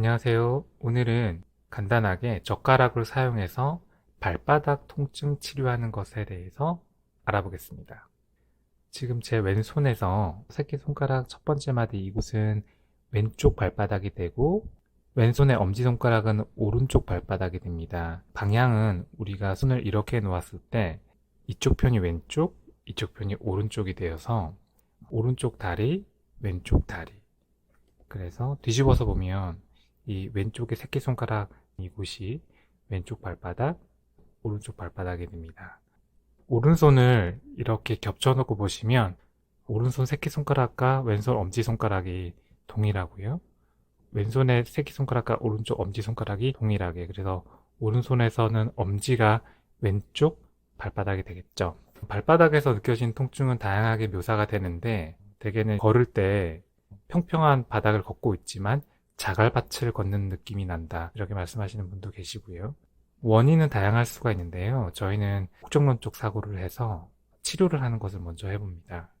안녕하세요. 오늘은 간단하게 젓가락을 사용해서 발바닥 통증 치료하는 것에 대해서 알아보겠습니다. 지금 제 왼손에서 새끼손가락 첫 번째 마디 이곳은 왼쪽 발바닥이 되고 왼손의 엄지손가락은 오른쪽 발바닥이 됩니다. 방향은 우리가 손을 이렇게 놓았을 때 이쪽 편이 왼쪽, 이쪽 편이 오른쪽이 되어서 오른쪽 다리, 왼쪽 다리. 그래서 뒤집어서 보면 이 왼쪽의 새끼손가락 이곳이 왼쪽 발바닥, 오른쪽 발바닥이 됩니다. 오른손을 이렇게 겹쳐놓고 보시면 오른손 새끼손가락과 왼손 엄지손가락이 동일하고요. 왼손의 새끼손가락과 오른쪽 엄지손가락이 동일하게 그래서 오른손에서는 엄지가 왼쪽 발바닥이 되겠죠. 발바닥에서 느껴지는 통증은 다양하게 묘사가 되는데 대개는 걸을 때 평평한 바닥을 걷고 있지만 자갈밭을 걷는 느낌이 난다. 이렇게 말씀하시는 분도 계시고요. 원인은 다양할 수가 있는데요. 저희는 국정론 쪽 사고를 해서 치료를 하는 것을 먼저 해봅니다.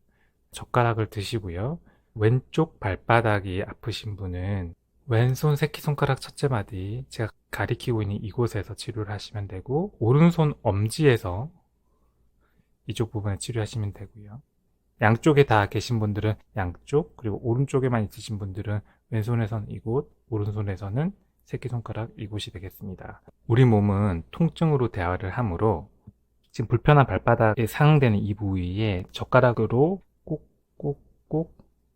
젓가락을 드시고요. 왼쪽 발바닥이 아프신 분은 왼손 새끼손가락 첫째 마디 제가 가리키고 있는 이곳에서 치료를 하시면 되고 오른손 엄지에서 이쪽 부분에 치료하시면 되고요. 양쪽에 다 계신 분들은 양쪽 그리고 오른쪽에만 있으신 분들은 왼손에선 이곳 오른손에서는 새끼손가락 이곳이 되겠습니다. 우리 몸은 통증으로 대화를 하므로 지금 불편한 발바닥에 상응되는 이 부위에 젓가락으로 꾹꾹꾹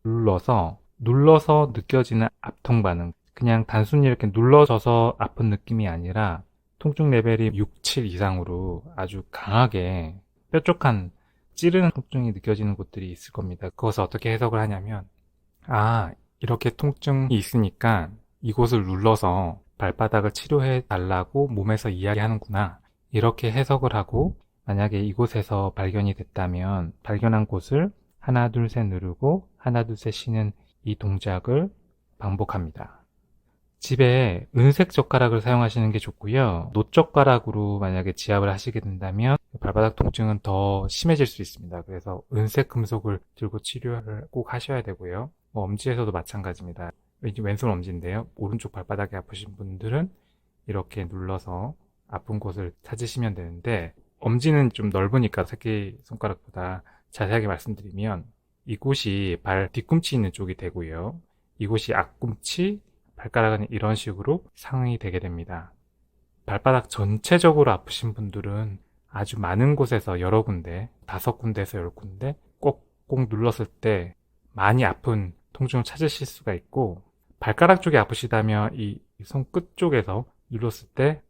눌러서 눌러서 느껴지는 압통 반응 그냥 단순히 이렇게 눌러져서 아픈 느낌이 아니라 통증 레벨이 6, 7 이상으로 아주 강하게 뾰족한 찌르는 통증이 느껴지는 곳들이 있을 겁니다. 그것을 어떻게 해석을 하냐면 아 이렇게 통증이 있으니까 이곳을 눌러서 발바닥을 치료해 달라고 몸에서 이야기하는구나. 이렇게 해석을 하고 만약에 이곳에서 발견이 됐다면 발견한 곳을 하나 둘 셋 누르고 하나 둘 셋 쉬는 이 동작을 반복합니다. 집에 은색 젓가락을 사용하시는 게 좋고요. 노젓가락으로 만약에 지압을 하시게 된다면 발바닥 통증은 더 심해질 수 있습니다. 그래서 은색 금속을 들고 치료를 꼭 하셔야 되고요. 뭐 엄지에서도 마찬가지입니다. 왼손 엄지인데요. 오른쪽 발바닥이 아프신 분들은 이렇게 눌러서 아픈 곳을 찾으시면 되는데 엄지는 좀 넓으니까 새끼 손가락보다 자세하게 말씀드리면 이곳이 발 뒤꿈치 있는 쪽이 되고요. 이곳이 앞꿈치, 발가락은 이런 식으로 상응이 되게 됩니다. 발바닥 전체적으로 아프신 분들은 아주 많은 곳에서 여러 군데, 다섯 군데에서 여러 군데 꼭 꼭 눌렀을 때 많이 아픈 통증을 찾으실 수가 있고 발가락 쪽이 아프시다면 이 손끝 쪽에서 눌렀을 때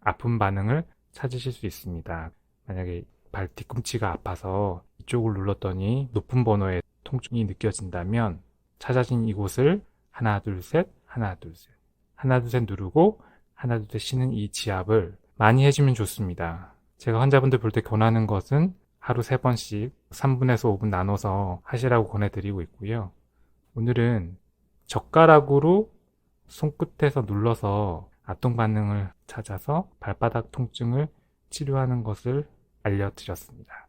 아픈 반응을 찾으실 수 있습니다. 만약에 발 뒤꿈치가 아파서 이쪽을 눌렀더니 높은 번호의 통증이 느껴진다면 찾아진 이곳을 하나 둘 셋 하나 둘 셋 하나 둘 셋 누르고 하나 둘 셋 쉬는 이 지압을 많이 해주면 좋습니다. 제가 환자분들 볼 때 권하는 것은 하루 세 번씩 3분에서 5분 나눠서 하시라고 권해드리고 있고요. 오늘은 젓가락으로 손끝에서 눌러서 압동 반응을 찾아서 발바닥 통증을 치료하는 것을 알려드렸습니다.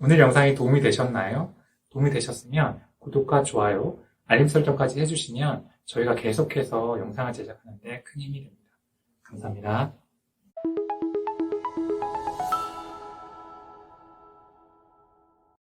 오늘 영상이 도움이 되셨나요? 도움이 되셨으면 구독과 좋아요, 알림 설정까지 해주시면 저희가 계속해서 영상을 제작하는데 큰 힘이 됩니다. 감사합니다.